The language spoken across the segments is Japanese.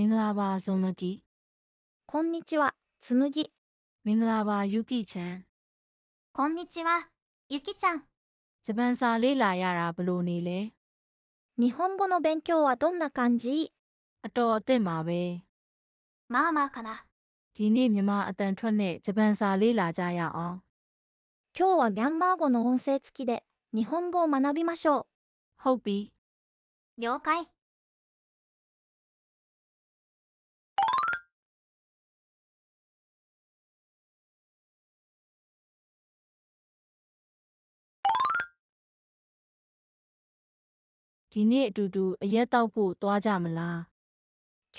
င်္ဂလာပါဇွန်မကီ こんにちは、つむぎ。 မင်္ဂလာပါယူကီချန် こんにちは、ゆきちゃん。 ဂျပန်စာလေ့လာရတာဘယ်လိုနေလဲ 日本語の勉強はどんな感じ အတော်အသင့်ပါပဲ まあまあかな。 ဒီနေ့မြန်မာအတန်ထွက်နဲ့ဂျပန်စာလေ့လာကြရအောင် 今日はミャンマー語の音声付きで日本語を学びましょ ဟုတ်ပြီ 了解。 ဒီနေ့အတူတူအရက်တောက်ဖို့သွားကြမလား う。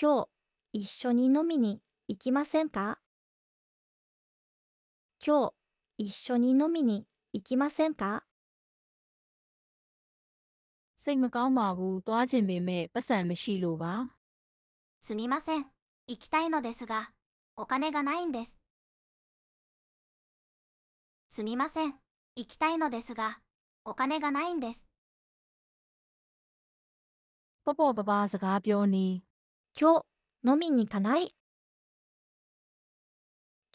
今日、一緒に飲みに行きませんか今日、一緒に飲みに行きませんか စိတ်မကောင်းပါဘူးသွားခြင်းပေမဲ့ပတ်စံမရှိလို့ပါ すみません。行きたいのですが、お金がないんです。すみません。行きたいのですが、お金がないんです。 ぽぽばばースが病に。今日、飲みに行かない。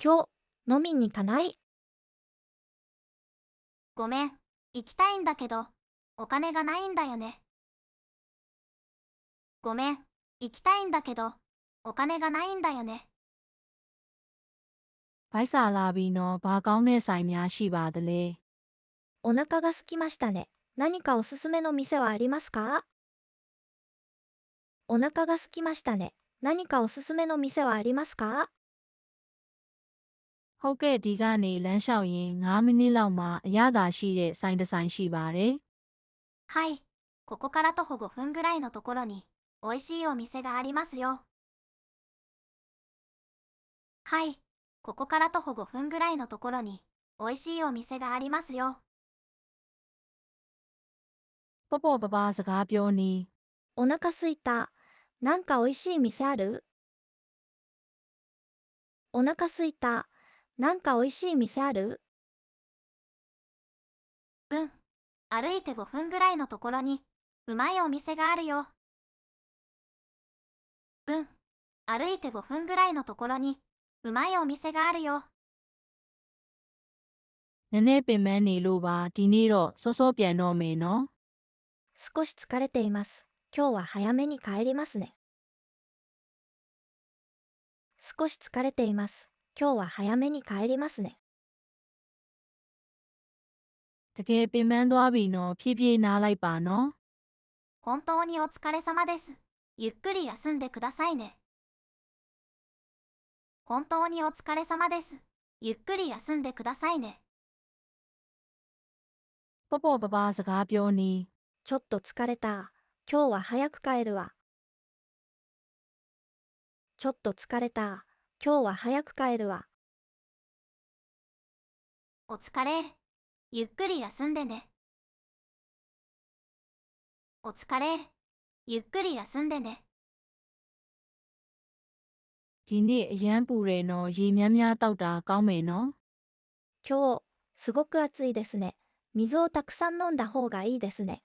今日、飲みに行かない。ごめん、行きたいんだけど、お金がないんだよね。ごめん、行きたいんだけど、お金がないんだよね。バイサーラビのバーガー名菜များしばでれ。お腹が空きましたね。何かおすすめの店はありますか？お腹が空きましたね。何かおすすめの店はありますか ဟုတ်ကဲ့ဒီကနေလမ်းလျှောက်ရင်9မိနစ်လောက်မှအရသာရှိတဲ့ဆိုင်တစ်ဆိုင်ရှိပါတယ် はい。ここから徒歩5分ぐらいのところに、美味しいお店がありますよ。はい。ここから徒歩5分ぐらいのところに、美味しいお店がありますよ。 ပေါ့ပေါ့ပပစကားပြောနေ お腹すいた。 なんか美味しい店ある？お腹すいた。なんか美味しい店ある？うん。歩いて5分ぐらいのところに、うまいお店があるよ。うん。歩いて5分ぐらいのところに、うまいお店があるよ。ねねべめにろば、ディニロ、そそぴゃのめの。少し疲れています。今日は早めに帰りますね。少し疲れています。今日は早めに帰りますね。 တကယ်ပင်ပန်းသွားပြီနော်ဖြည်းဖြည်းနားလိုက်ပါနော် 本当にお疲れ様です。ゆっくり休んでくださいね。本当にお疲れ様です。ゆっくり休んでくださいね。 ပေါ့ပေါ့ပပစကားပြောနေ ちょっと疲れた。 今日は早く帰るわ。ちょっと疲れた。今日は早く帰るわ。お疲れ。ゆっくり休んでね。お疲れ。ゆっくり休んでね。 ဒီနေ့အရန်ပူတယ်နော်ရေများများတောက်တာကောင်းမယ်နော် 今日、すごく暑いですね。水をたくさん飲んだ方がいいですね。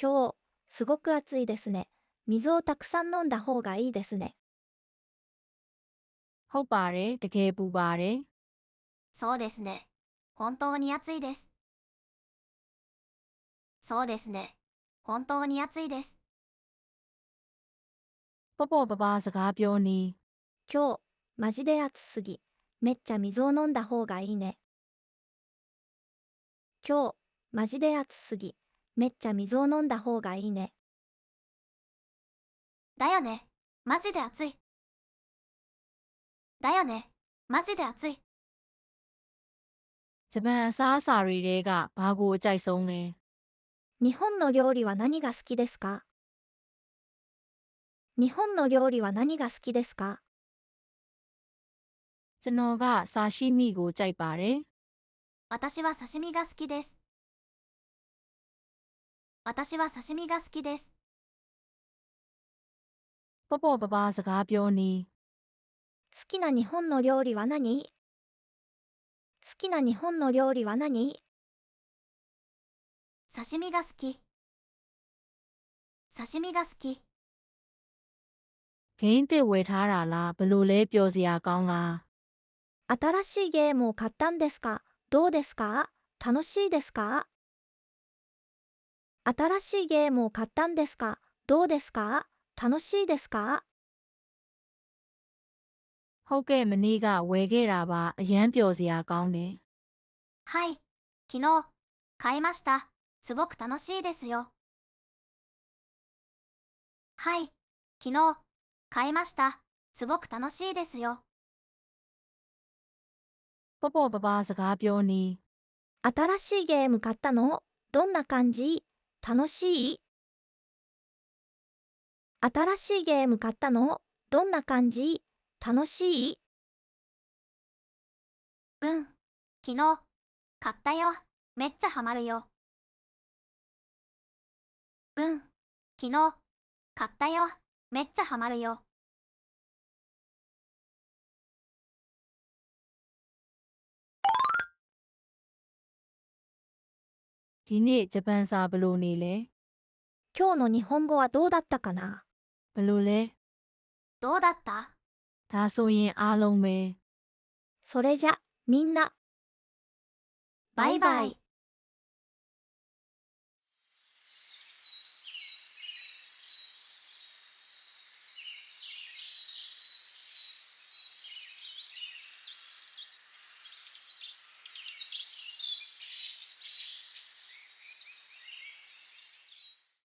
今日、すごく暑いですね。水をたくさん飲んだ方がいいですね。 ဟုတ်ပါတယ်တကယ်ပူပါတယ် そうですね。本当に暑いです。そうですね。本当に暑いです。 ပေါ့ပေါ့ပပစကားပြောနေ 今日、マジで暑すぎ。めっちゃ水を飲んだ方がいいね。今日、マジで暑すぎ。 めっちゃ水を飲んだ方がいいね。だよね。マジで暑い。だよね。マジで暑い。 ဂျပန်အစားအစာတွေတဲကဘာကိုအကြိုက်ဆုံးလဲ 日本の料理は何が好きですか日本の料理は何が好きですか ကျွန်တော်ကစာရှိမိကိုကြိုက်ပါတယ် 私は刺身が好きです。 私は刺身が好きです。ポポババーズが病に。好きな日本の料理は何？好きな日本の料理は何？刺身が好き。刺身が好き。新しいゲームを買ったんですか？どうですか？楽しいですか？新しいゲームを買ったんですかどうですか楽しいですか ဟုတ်ကဲ့မနေ့ကဝယ်ခဲ့တာပါအရန်ပျော်စရာကောင်းတယ် はい。昨日、買いました。すごく楽しいですよ。はい。昨日、買いました。すごく楽しいですよ。 ပေါ့ပေါ့ပပစကားပြောနေ 新しいゲーム買ったのどんな感じ 楽しい？新しいゲーム買ったの？どんな感じ？楽しい？うん。昨日、買ったよ。めっちゃハマるよ。うん。昨日、買ったよ。めっちゃハマるよ。 ဒီနေ့ဂျပန်စာဘလို့နေလဲ 今日の日本語はどうだったかな ဘလို့လဲ どうだった ဒါဆိုရင်အားလုံးပဲそれじゃ、みんな。バイバイ。